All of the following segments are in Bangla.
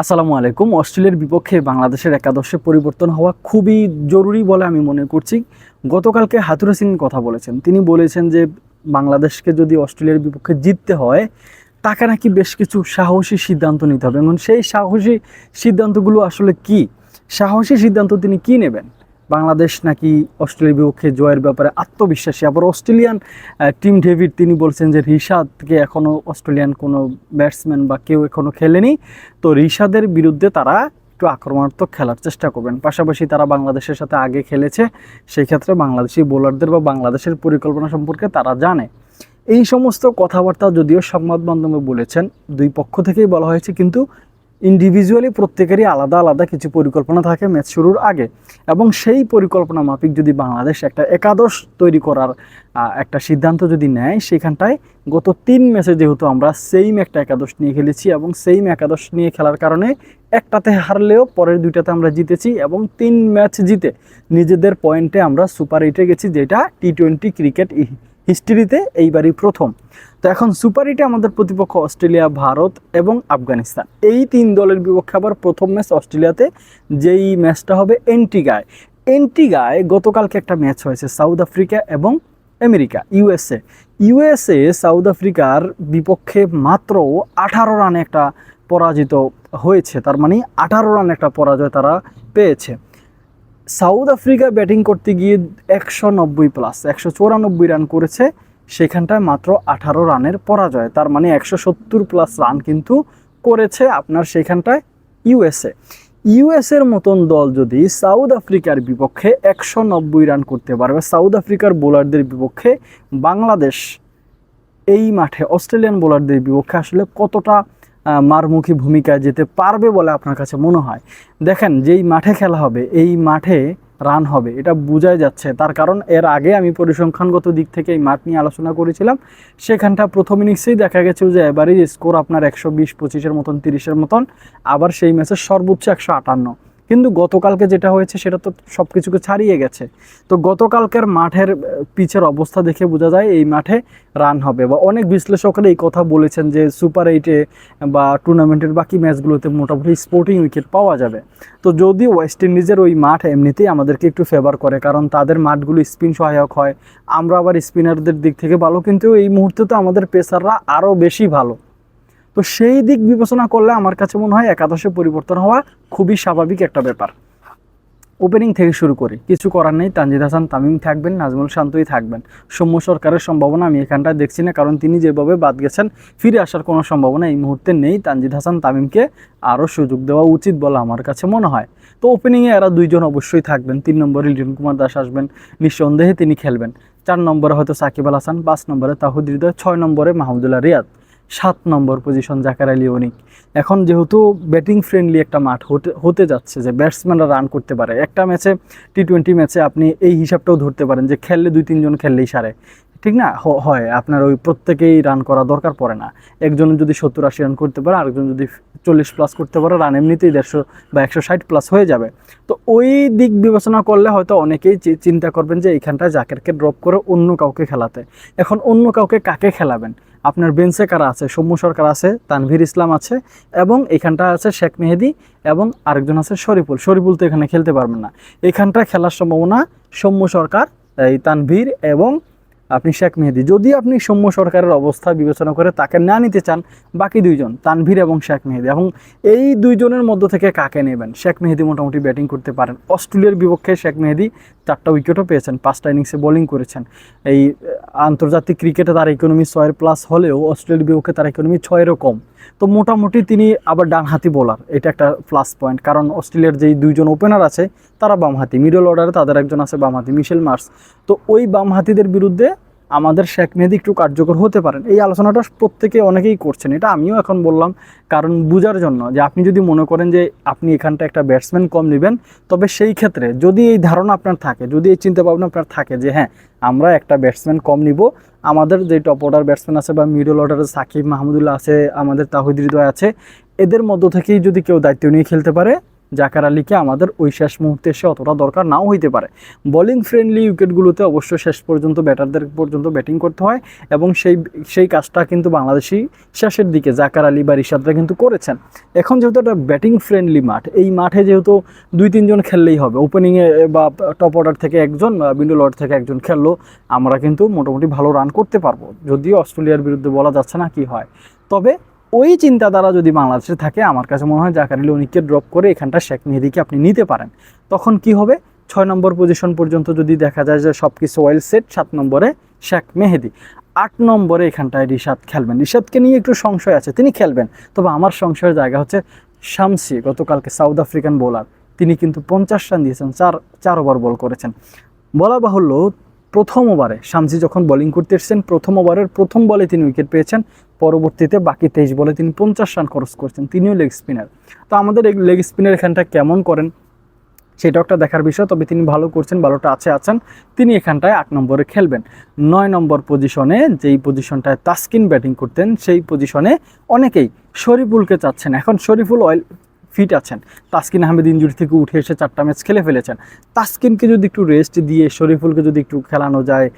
আসসালামু আলাইকুম। অস্ট্রেলিয়ার বিপক্ষে বাংলাদেশের একাদশে পরিবর্তন হওয়া খুবই জরুরি বলে আমি মনে করছি। গতকালকে হাতুরা সিং কথা বলেছেন। তিনি বলেছেন যে, বাংলাদেশকে যদি অস্ট্রেলিয়ার বিপক্ষে জিততে হয়, তাকে নাকি বেশ কিছু সাহসী সিদ্ধান্ত নিতে হবে। এবং সেই সাহসী সিদ্ধান্তগুলো আসলে কি? সাহসী সিদ্ধান্ত তিনি কি নেবেন? বাংলাদেশ নাকি অস্ট্রেলিয়ার বিপক্ষে জয়ের ব্যাপারে আত্মবিশ্বাসী। আবার অস্ট্রেলিয়ান টিম ডেভিড, তিনি বলছেন যে রিশাদকে এখনও অস্ট্রেলিয়ান কোনো ব্যাটসম্যান বা কেউ এখনও খেলেনি। তো রিশাদের বিরুদ্ধে তারা একটু আক্রমণাত্মক খেলার চেষ্টা করবেন। পাশাপাশি তারা বাংলাদেশের সাথে আগে খেলেছে, সেই ক্ষেত্রে বাংলাদেশি বোলারদের বা বাংলাদেশের পরিকল্পনা সম্পর্কে তারা জানে। এই সমস্ত কথাবার্তা যদিও সংবাদ মাধ্যমে বলেছেন, দুই পক্ষ থেকেই বলা হয়েছে, কিন্তু ইন্ডিভিজুয়ালি প্রত্যেকেরই আলাদা আলাদা কিছু পরিকল্পনা থাকে ম্যাচ শুরুর আগে। এবং সেই পরিকল্পনা মাফিক যদি বাংলাদেশ একটা একাদশ তৈরি করার একটা সিদ্ধান্ত যদি নেয়, সেখানটায় গত তিন ম্যাচে যেহেতু আমরা সেইম একটা একাদশ নিয়ে খেলেছি এবং সেইম একাদশ নিয়ে খেলার কারণে একটাতে হারলেও পরের দুইটাতে আমরা জিতেছি এবং তিন ম্যাচ জিতে নিজেদের পয়েন্টে আমরা সুপার এইটে গেছি, যেটা টি টোয়েন্টি ক্রিকেট হিস্ট্রিতে এইবারই প্রথম। তো এখন সুপার এইটে আমাদের প্রতিপক্ষ অস্ট্রেলিয়া, ভারত এবং আফগানিস্তান। এই তিন দলের বিপক্ষে আবার প্রথম ম্যাচ অস্ট্রেলিয়াতে, যেই ম্যাচটা হবে এন্টিগায়। এন্টিগায় গতকালকে একটা ম্যাচ হয়েছে সাউথ আফ্রিকা এবং আমেরিকা ইউএসএ ইউএসএ সাউথ আফ্রিকার বিপক্ষে মাত্র আঠারো রানে একটা পরাজিত হয়েছে। তার মানে আঠারো রান একটা পরাজয় তারা পেয়েছে। সাউথ আফ্রিকা ব্যাটিং করতে গিয়ে একশো নব্বই প্লাস একশো চৌরানব্বই রান করেছে। সেখানটায় মাত্র আঠারো রানের পরাজয়। তার মানে একশো সত্তর প্লাস রান কিন্তু করেছে আপনার সেখানটায় ইউএসএ ইউএসের মতন দল যদি সাউথ আফ্রিকার বিপক্ষে একশো নব্বই রান করতে পারবে সাউথ আফ্রিকার বোলারদের বিপক্ষে বাংলাদেশ এই মাঠে, অস্ট্রেলিয়ান বোলারদের বিপক্ষে আসলে কতটা মারমুখী ভূমিকায় যেতে পারবে বলে আপনার কাছে মনে হয়? দেখেন, যেই মাঠে খেলা হবে, এই মাঠে রান হবে, এটা বোঝাই যাচ্ছে। তার কারণ এর আগে আমি পরিসংখ্যানগত দিক থেকে এই মাঠ নিয়ে আলোচনা করেছিলাম। সেখানটা প্রথম ইনিংসেই দেখা গেছে যে এবারই স্কোর আপনার একশো বিশ, পঁচিশের মতন, তিরিশের মতন। আবার সেই ম্যাচের সর্বোচ্চ একশো আটান্ন। কিন্তু গতকালকে যেটা হয়েছে সেটা তো সব কিছুকে ছাড়িয়ে গেছে। তো গতকালকের মাঠের পিচের অবস্থা দেখে বোঝা যায় এই মাঠে রান হবে বা অনেক বিশ্লেষকরা এই কথা বলেছেন যে সুপার এইটে বা টুর্নামেন্টের বাকি ম্যাচগুলোতে মোটামুটি স্পোর্টিং উইকেট পাওয়া যাবে। তো যদি ওয়েস্ট ইন্ডিজের ওই মাঠ এমনিতেই আমাদেরকে একটু ফেভার করে, কারণ তাদের মাঠগুলো স্পিন সহায়ক হয়, আমরা আবার স্পিনারদের দিক থেকে ভালো, কিন্তু এই মুহূর্তে তো আমাদের পেসাররা আরও বেশি ভালো। তো সেই দিক বিবেচনা করলে আমার কাছে মনে হয় একাদশে পরিবর্তন হওয়া খুবই স্বাভাবিক একটা ব্যাপার। ওপেনিং থেকে শুরু করি। কিছু করার নেই, তানজিদ হাসান, তামিম থাকবেন, নাজমুল শান্তই থাকবেন। সৌম্য সরকারের সম্ভাবনা আমি এখানটায় দেখছি না, কারণ তিনি যেভাবে বাদ গেছেন, ফিরে আসার কোনো সম্ভাবনা এই মুহূর্তে নেই। তানজিদ হাসান, তামিমকে আরও সুযোগ দেওয়া উচিত বলে আমার কাছে মনে হয়। তো ওপেনিংয়ে এরা দুইজন অবশ্যই থাকবেন। তিন নম্বরে লিটন কুমার দাস আসবেন, নিঃসন্দেহে তিনি খেলবেন। চার নম্বরে হয়তো সাকিব আল হাসান, পাঁচ নম্বরে তাহুদ হৃদয়, ছয় নম্বরে মাহমুদুল্লাহ রিয়াদ। সাত নম্বর পজিশন জাকার আলী অনিক। এখন যেহেতু ব্যাটিং ফ্রেন্ডলি একটা মাঠ হতে হতে যাচ্ছে যে ব্যাটসম্যানরা রান করতে পারে, একটা ম্যাচে টি টোয়েন্টি ম্যাচে আপনি এই হিসাবটাও ধরতে পারেন যে খেললে দুই তিনজন খেললেই সারে। ঠিক না? হয়। আপনার ওই প্রত্যেকেই রান করা দরকার পড়ে না। একজন যদি সত্তর আশি রান করতে পারে, আরেকজন যদি চল্লিশ প্লাস করতে পারে রান এমনিতেই দেড়শো বা একশো ষাট প্লাস হয়ে যাবে। তো ওই দিক বিবেচনা করলে হয়তো অনেকেই চিন্তা করবেন যে এইখানটায় জাকেরকে ড্রপ করে অন্য কাউকে খেলাতে। এখন অন্য কাউকে কাকে খেলাবেন? আপনার বেঞ্চে কারা আছে? সৌম্য সরকার আছে, তানভীর ইসলাম আছে, এবং এখানটা আছে শেখ মেহেদি এবং আরেকজন আছে শরীফুল। শরীফুল তো এখানে খেলতে পারবেন না। এখানটা খেলার সম্ভাবনা সৌম্য সরকার, এই তানভীর এবং আপনি শেখ মেহেদি। যদি আপনি সৌম্য সরকারের অবস্থা বিবেচনা করে তাকে না নিতে চান, বাকি দুইজন, তানভীর এবং শেখ মেহেদি। এবং এই দুইজনের মধ্য থেকে কাকে নেবেন? শেখ মেহেদি মোটামুটি ব্যাটিং করতে পারেন। অস্ট্রেলিয়ার বিপক্ষে শেখ মেহেদি চারটা উইকেটও পেয়েছেন, পাঁচটা ইনিংসে বোলিং করেছেন। এই আন্তর্জাতিক ক্রিকেটে তার ইকোনমি ছয়ের প্লাস হলেও অস্ট্রেলিয়ার বিপক্ষে তার ইকোনমি ছয়েরও কম। তো মোটামুটি তিনি আবার ডানহাতি বোলার এটা একটা প্লাস পয়েন্ট কারণ অস্ট্রেলিয়ার যেই দুইজন ওপেনার আছে, তারা বামহাতি মিডল অর্ডারে তাদের একজন আছে বামহাতি মিশেল মার্স তো ওই বামহাতিদের বিরুদ্ধে আমাদের শেখ মেহেদি একটু কার্যকর হতে পারেন। এই আলোচনাটা প্রত্যেকে অনেকেই করছেন, এটা আমিও এখন বললাম কারণ বোঝার জন্য যে আপনি যদি মনে করেন যে আপনি এখানটা একটা ব্যাটসম্যান কম নেবেন, তবে সেই ক্ষেত্রে যদি এই ধারণা আপনার থাকে, যদি এই চিন্তা ভাবনা আপনার থাকে যে হ্যাঁ আমরা একটা ব্যাটসম্যান কম নিব, আমাদের যে টপ অর্ডার ব্যাটসম্যান আছে বা মিডল অর্ডারে সাকিব মাহমুদুল্লাহ আছে, আমাদের তাহিদ হৃদয় আছে, এদের মধ্য থেকেই যদি কেউ দায়িত্ব নিয়ে খেলতে পারে জাকার আলীকে আমাদের ওই শেষ মুহূর্তে এসে অতটা দরকার নাও হইতে পারে। বোলিং ফ্রেন্ডলি উইকেটগুলোতে অবশ্য শেষ পর্যন্ত ব্যাটারদের পর্যন্ত ব্যাটিং করতে হয় এবং সেই সেই কাজটা কিন্তু বাংলাদেশি শেষের দিকে জাকার আলী বা রিশাদরা কিন্তু করেছেন। এখন যেহেতু একটা ব্যাটিং ফ্রেন্ডলি মাঠ, এই মাঠে যেহেতু দুই তিনজন খেললেই হবে। ওপেনিংয়ে বা টপ অর্ডার থেকে একজন, বা মিডল অর্ডার থেকে একজন খেললো, আমরা কিন্তু মোটামুটি ভালো রান করতে পারব। যদিও অস্ট্রেলিয়ার বিরুদ্ধে বলা যাচ্ছে না কি হয়। তবে ওই চিন্তাধারা যদি বাংলাদেশে থাকে, আমার কাছে মনে হয় জাকার আলী অনিককে ড্রপ করে এখানটা শেখ মেহেদিকে আপনি নিতে পারেন। তখন কি হবে? ছয় নম্বর পজিশন পর্যন্ত যদি দেখা যায় যে সব কিছু ওয়েল সেট সাত নম্বরে শেখ মেহেদি। আট নম্বরে এখানটায় রিশাদ খেলবেন। রিশাদকে নিয়ে একটু সংশয় আছে, তিনি খেলবেন। তবে আমার সংশয়ের জায়গা হচ্ছে শামসি, গতকালকে সাউথ আফ্রিকান বোলার তিনি কিন্তু পঞ্চাশ রান দিয়েছেন, চার চার ওভার বল করেছেন। বলা বাহুল্য প্রথম ওভারে। শামসি যখন বোলিং করতে এসেছেন, প্রথম ওভারের প্রথম বলে তিনি উইকেট পেয়েছেন। পরবর্তীতে বাকি তেইশ বলে তিনি পঞ্চাশ রান খরচ করেছেন, তিনিও লেগ স্পিনার তো আমাদের এই লেগ স্পিনার এখানটা কেমন করেন, সেটাও একটা দেখার বিষয়। তবে তিনি ভালো করছেন, ভালোটা আছে, আছেন। তিনি এখানটায় আট নম্বরে খেলবেন। নয় নম্বর পজিশনে যেই পজিশনটায় তাস্কিন ব্যাটিং করতেন, সেই পজিশনে অনেকেই শরীফুলকে চাচ্ছেন। এখন শরীফুল অয়েল ফিট আছেন। তাসকিন আহমেদ ইঞ্জুরি থেকে উঠে এসে চারটা ম্যাচ খেলে ফেলেছেন। তাসকিনকে যদি একটু রেস্ট দিয়ে, শরীফুলকে যদি একটু খেলানো যায়,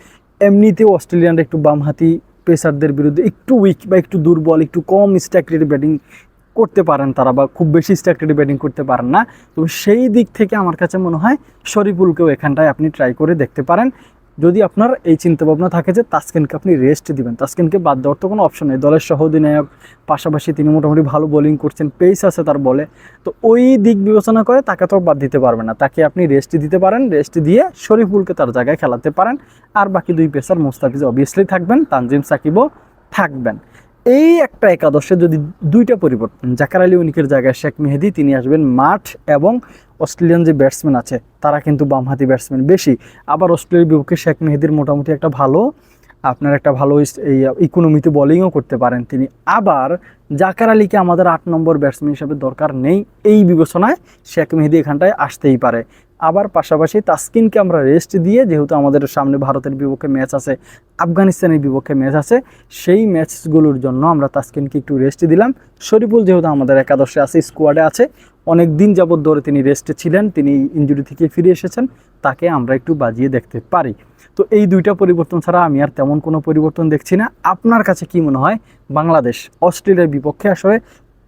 এমনিতেও অস্ট্রেলিয়ানরা একটু বামহাতি পেসারদের বিরুদ্ধে একটু উইক বা একটু দুর্বল, একটু কম স্ট্যাক রেটে ব্যাটিং করতে পারেন তারা বা খুব বেশি স্ট্যাক রেটে ব্যাটিং করতে পারেন না। তো সেই দিক থেকে আমার কাছে মনে হয় শরীফুলকেও এখানটায় আপনি ট্রাই করে দেখতে পারেন। যদি আপনার এই চিন্তাভাবনা থাকে যে তাসকিনকে আপনি রেস্ট দিবেন, তাসকিনকে বাদ দেওয়ার তো কোনো অপশন নেই। দলের সহ অধিনায়ক পাশাপাশি তিনি মোটামুটি ভালো বোলিং করছেন পেস আছে তার বলে। তো ওই দিক বিবেচনা করে তাকে তো বাদ দিতে পারবেন না। তাকে আপনি রেস্ট দিতে পারেন রেস্ট দিয়ে শরীফুলকে তার জায়গায় খেলাতে পারেন। আর বাকি দুই পেসার মোস্তাফিজ অবভিয়াসলি থাকবেন, তানজিম সাকিবও থাকবেন। এই একটা একাদশে যদি দুইটা পরিবর্তন, জাকার আলী উনিকের জায়গায় শেখ মেহেদি, তিনি আসবেন মাঠ এবং অস্ট্রেলিয়ান যে ব্যাটসম্যান আছে, তারা কিন্তু বামহাতি ব্যাটসম্যান বেশি। আবার অস্ট্রেলিয়ার বিপক্ষে শেখ মেহেদির মোটামুটি একটা ভালো, আপনার একটা ভালো এই ইকোনমিতে বোলিংও করতে পারেন তিনি। আবার জাকার আলীকে আমাদের আট নম্বর ব্যাটসম্যান হিসাবে দরকার নেই, এই বিবেচনায় শেখ মেহেদি এখানটায় আসতেই পারে। আবার পাশাপাশি তাসকিনকে আমরা রেস্ট দিয়ে, যেহেতু আমাদের সামনে ভারতের বিপক্ষে ম্যাচ আছে, আফগানিস্তানের বিপক্ষে ম্যাচ আছে, সেই ম্যাচগুলোর জন্য আমরা তাসকিনকে একটু রেস্ট দিলাম। শরীফুল যেহেতু আমাদের একাদশে আছে স্কোয়াডে আছে, অনেক দিন যাবৎ ধরে তিনি রেস্টে ছিলেন, তিনি ইঞ্জুরি থেকে ফিরে এসেছেন, তাকে আমরা একটু বাজিয়ে দেখতে পারি। তো এই দুইটা পরিবর্তন ছাড়া আমি আর তেমন কোনো পরিবর্তন দেখছি না। আপনার কাছে কি মনে হয়, বাংলাদেশ অস্ট্রেলিয়ার বিপক্ষে আসলে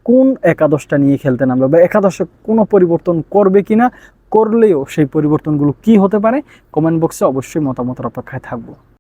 কোন একাদশটা নিয়ে খেলতে নামবে বা একাদশে কোনো পরিবর্তন করবে কিনা করলেও সেই পরিবর্তনগুলো কি হতে পারে? কমেন্ট বক্সে অবশ্যই মতামতের অপেক্ষায় থাকব।